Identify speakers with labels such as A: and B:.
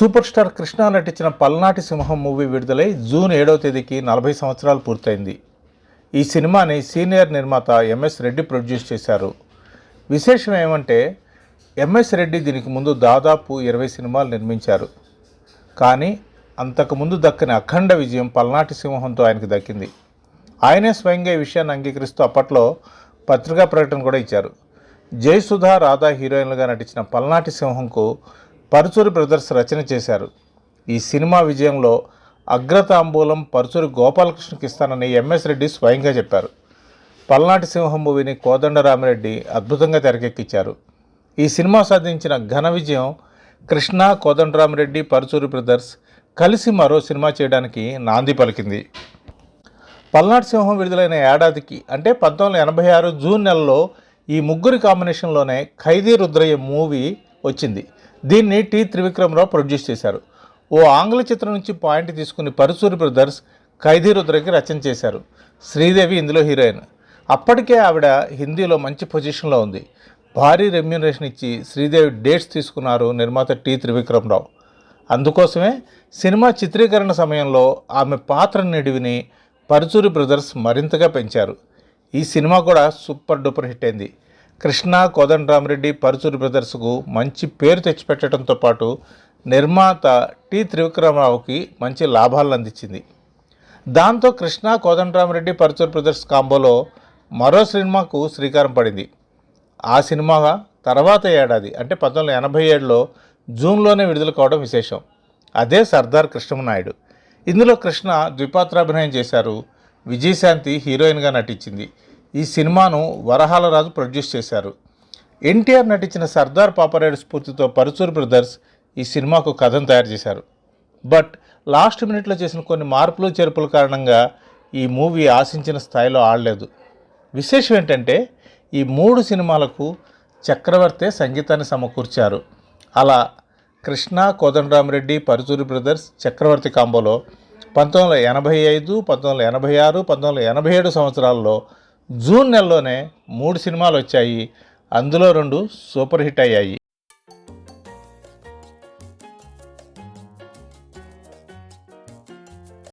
A: Super star Krishna నటించిన పల్నాటి సింహం movie విడుదలై జూన్ ఏడవ తేదీకి నలభై సంవత్సరాలు పూర్తయింది. ఈ సినిమాని సీనియర్ నిర్మాత ఎంఎస్ రెడ్డి ప్రొడ్యూస్ చేశారు. విశేషం ఏమంటే ఎంఎస్ రెడ్డి దీనికి ముందు దాదాపు ఇరవై సినిమాలు నిర్మించారు. కానీ అంతకుముందు దక్కని అఖండ విజయం పల్నాటి సింహంతో ఆయనకు దక్కింది. ఆయనే స్వయంగా ఈ విషయాన్ని అంగీకరిస్తూ అప్పట్లో పత్రికా ప్రకటన కూడా ఇచ్చారు. జయసుధ రాధా హీరోయిన్లుగా నటించిన పల్నాటి సింహంకు పరుచూరి బ్రదర్స్ రచన చేశారు. ఈ సినిమా విజయంలో అగ్రతాంబూలం పరుచూరి గోపాలకృష్ణకి ఇస్తానని ఎంఎస్ రెడ్డి స్వయంగా చెప్పారు. పల్నాటి సింహం మూవీని కోదండరామిరెడ్డి అద్భుతంగా తెరకెక్కించారు. ఈ సినిమా సాధించిన ఘన విజయం కృష్ణ కోదండరామిరెడ్డి పరుచూరి బ్రదర్స్ కలిసి మరో సినిమా చేయడానికి నాంది పలికింది. పల్నాటి సింహం విడుదలైన ఏడాదికి అంటే పంతొమ్మిది వందల ఎనభై ఆరు జూన్ నెలలో ఈ ముగ్గురి కాంబినేషన్లోనే ఖైదీ రుద్రయ్య మూవీ వచ్చింది. దీన్ని టి త్రివిక్రమరావు ప్రొడ్యూస్ చేశారు. ఓ ఆంగ్ల చిత్రం నుంచి పాయింట్ తీసుకుని పరుచూరి బ్రదర్స్ ఖైదీ రుద్రకి రచన చేశారు. శ్రీదేవి ఇందులో హీరోయిన్. అప్పటికే ఆవిడ హిందీలో మంచి పొజిషన్లో ఉంది. భారీ రెమ్యూనరేషన్ ఇచ్చి శ్రీదేవి డేట్స్ తీసుకున్నారు నిర్మాత టి త్రివిక్రమరావు. అందుకోసమే సినిమా చిత్రీకరణ సమయంలో ఆమె పాత్ర నిడివిని పరుచూరి బ్రదర్స్ మరింతగా పెంచారు. ఈ సినిమా కూడా సూపర్ డూపర్ హిట్ అయింది. కృష్ణ కోదండరామరెడ్డి పరుచూరి బ్రదర్స్కు మంచి పేరు తెచ్చిపెట్టడంతో పాటు నిర్మాత టి త్రివిక్రమరావుకి మంచి లాభాలను అందించింది. దాంతో కృష్ణ కోదండరామరెడ్డి పరుచూరి బ్రదర్స్ కాంబోలో మరో సినిమాకు శ్రీకారం పడింది. ఆ సినిమా తర్వాత ఏడాది అంటే పంతొమ్మిది వందల ఎనభై ఏడులో జూన్లోనే విడుదల కావడం విశేషం. అదే సర్దార్ కృష్ణమనాయుడు. ఇందులో కృష్ణ ద్విపాత్రాభినయం చేశారు. విజయశాంతి హీరోయిన్గా నటించింది. ఈ సినిమాను వరహాల రాజు ప్రొడ్యూస్ చేశారు. ఎన్టీఆర్ నటించిన సర్దార్ పాపరాయుడు స్ఫూర్తితో పరుచూరి బ్రదర్స్ ఈ సినిమాకు కథను తయారు చేశారు. బట్ లాస్ట్ మినిట్లో చేసిన కొన్ని మార్పులు చేర్పుల కారణంగా ఈ మూవీ ఆశించిన స్థాయిలో ఆడలేదు. విశేషం ఏంటంటే ఈ మూడు సినిమాలకు చక్రవర్తే సంగీతాన్ని సమకూర్చారు. అలా కృష్ణ కోదండరామరెడ్డి పరుచూరి బ్రదర్స్ చక్రవర్తి కాంబోలో పంతొమ్మిది వందల ఎనభై ఐదు పంతొమ్మిది వందల ఎనభై ఆరు పంతొమ్మిది వందల ఎనభై ఏడు సంవత్సరాల్లో జూన్ నెలలోనే మూడు సినిమాలు వచ్చాయి. అందులో రెండు సూపర్ హిట్ అయ్యాయి.